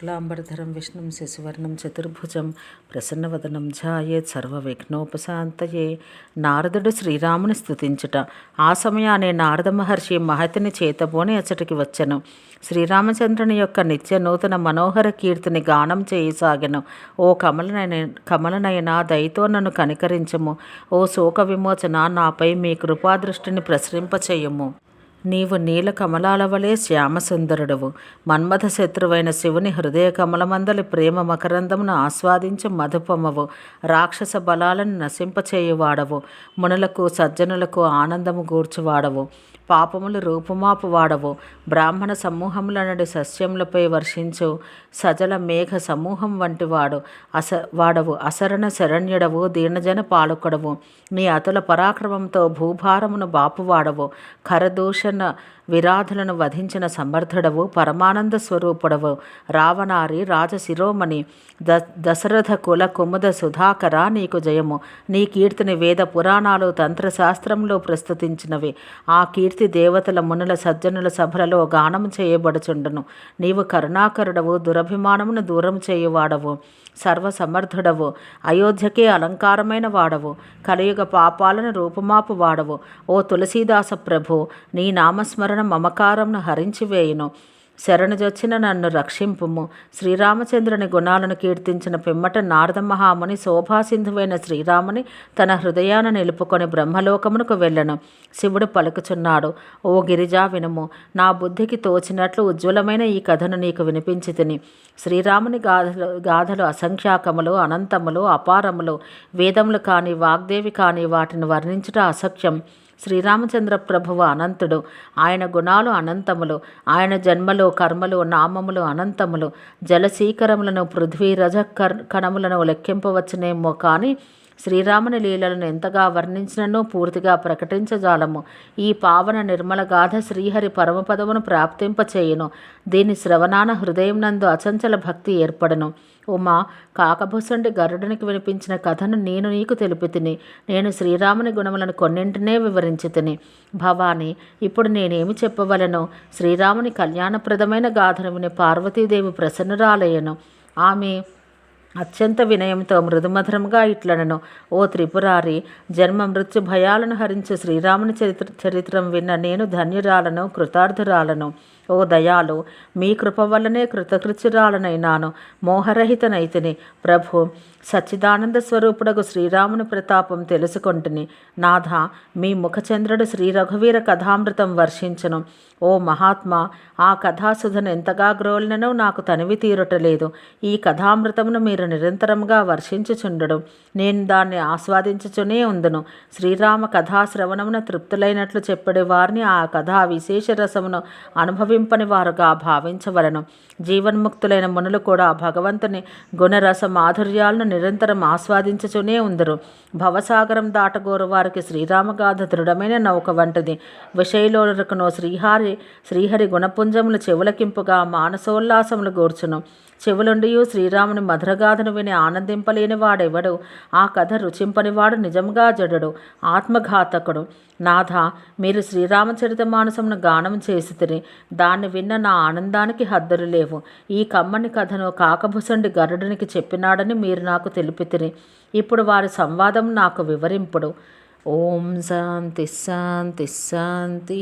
క్లాంబరధరం విష్ణుం శశివర్ణం చతుర్భుజం ప్రసన్నవదనం ఝాయేత్ సర్వవిఘ్నోపశాంతయే నారదుడు శ్రీరాముని స్థుతించుట ఆ సమయానే నారద మహర్షి మహతిని చేతబోని అచ్చటికి వచ్చెను. శ్రీరామచంద్రుని యొక్క నిత్య నూతన మనోహర కీర్తిని గానం చేయసాగెను. ఓ కమలనైన కమలనైన దయతో నన్ను కనికరించము. ఓ శోక విమోచన నాపై మీ కృపాదృష్టిని ప్రసరింపచేయము. నీవు నీల కమలాల వలె శ్యామసుందరుడవు. మన్మథ శత్రువైన శివుని హృదయ కమలమందలి ప్రేమ మకరందమును ఆస్వాదించు మధుపమవు. రాక్షస బలాలను నశింపచేయువాడవు. మునులకు సజ్జనులకు ఆనందము గూర్చువాడవు. పాపములు రూపుమాపు వాడవు బ్రాహ్మణ సమూహములనడి సస్యములపై వర్షించు. సజల మేఘ సమూహం వంటి వాడు అస వాడవు. అసరణ శరణ్యుడవు. దీనజన పాలకుడవు. నీ అతుల పరాక్రమంతో భూభారమును బాపువాడవు. ఖరదూషణ విరాధులను వధించిన సమర్థుడవు పరమానంద స్వరూపుడవు. రావణారి రాజశిరోమణి ద దశరథ కుల కుముద సుధాకర నీకు జయము. నీ కీర్తిని వేద పురాణాలు తంత్రశాస్త్రంలో ప్రస్తుతించినవి. ఆ కీర్తి దేవతల మునుల సజ్జనుల సభలలో గానం చేయబడుచుండును. నీవు కరుణాకరుడవు దురభిమానమును దూరం చేయువాడవు. సర్వసమర్థుడవు అయోధ్యకే అలంకారమైన వాడవు. కలియుగ పాపాలను రూపుమాపు వాడవు ఓ తులసీదాస ప్రభు నీ నామస్మరణ మమకారంను హరించివేయును శరణుజొచ్చిన నన్ను రక్షింపుము. శ్రీరామచంద్రుని గుణాలను కీర్తించిన పిమ్మట నారద మహాముని శోభాసింధువైన శ్రీరాముని తన హృదయాన నిలుపుకొని బ్రహ్మలోకమునకు వెళ్ళను. శివుడు పలుకుచున్నాడు ఓ గిరిజా వినుము. నా బుద్ధికి తోచినట్లు ఉజ్వలమైన ఈ కథను నీకు వినిపించి తిని. శ్రీరాముని గాథలు గాథలు అసంఖ్యాకములు అనంతములు అపారములు. వేదములు కాని వాగ్దేవి కాని వాటిని వర్ణించుట అసఖ్యం. శ్రీరామచంద్ర ప్రభువు అనంతుడు. ఆయన గుణాలు అనంతములు. ఆయన జన్మలు కర్మలు నామములు అనంతములు. జలశీకరములను పృథ్వీ రజ కణములను లెక్కింపవచ్చునేమో కానీ శ్రీరాముని లీలలను ఎంతగా వర్ణించిననో పూర్తిగా ప్రకటించజాలము. ఈ పావన నిర్మల గాథ శ్రీహరి పరమపదమును ప్రాప్తింపచేయును. దీని శ్రవణాన హృదయం నందు అచంచల భక్తి ఏర్పడను. ఉమా కాకభుసండి గరుడునికి వినిపించిన కథను నేను నీకు తెలిపి తిని నేను శ్రీరాముని గుణములను కొన్నింటినే వివరించి తిని భవాని ఇప్పుడు నేనేమి చెప్పవలను? శ్రీరాముని కళ్యాణప్రదమైన గాథను విని పార్వతీదేవి ప్రసన్నురాలయ్యను. ఆమె అత్యంత వినయంతో మృదుమధురంగా ఇట్లనను. ఓ త్రిపురారి జన్మ మృత్యు భయాలను హరించు శ్రీరాముని చరిత్ర చరిత్రం విన్న నేను ధన్యురాలను కృతార్థురాలను. ఓ దయాలు మీ కృప వల్లనే కృతకృత్యురాలనైనాను. మోహరహితనైతిని. ప్రభు సచ్చిదానంద స్వరూపుడకు శ్రీరాముని ప్రతాపం తెలుసుకొంటిని. నాథ మీ ముఖచంద్రుడు శ్రీ రఘువీర కథామృతం వర్షించను. ఓ మహాత్మా ఆ కథాసుధను ఎంతగా గ్రోలిననో నాకు తనివి తీరటలేదు. ఈ కథామృతమును మీరు నిరంతరంగా వర్షించుచుండడు. నేను దాన్ని ఆస్వాదించుచునే ఉందును. శ్రీరామ కథాశ్రవణమున తృప్తులైనట్లు చెప్పడే వారిని ఆ కథా విశేష రసమును అనుభవి అనుభవింపని వారుగా భావించవలను. జీవన్ముక్తులైన మునులు కూడా భగవంతుని గుణరస మాధుర్యాలను నిరంతరం ఆస్వాదించుచునే ఉందరు. భవసాగరం దాటగోరు వారికి శ్రీరామగాథ దృఢమైన నౌక వంటిది. విషయలోనకును శ్రీహారి శ్రీహరి గుణపుంజములు చెవులకింపుగా మానసోల్లాసములు గూర్చును. చెవులుండియు శ్రీరాముని మధురగాథను విని ఆనందింపలేని వాడెవడు ఆ కథ రుచింపనివాడు నిజంగా జడడు ఆత్మఘాతకుడు. నాథ మీరు శ్రీరామచరిత మానసమును గానం చేసి తిని దాన్ని విన్న నా ఆనందానికి హద్దులు లేవు. ఈ కమ్మని కథను కాకభుసండి గరుడునికి చెప్పినాడని మీరు నాకు తెలిపితిరి. ఇప్పుడు వారి సంవాదం నాకు వివరింపుడు. ఓం శాంతి శాంతి శాంతి.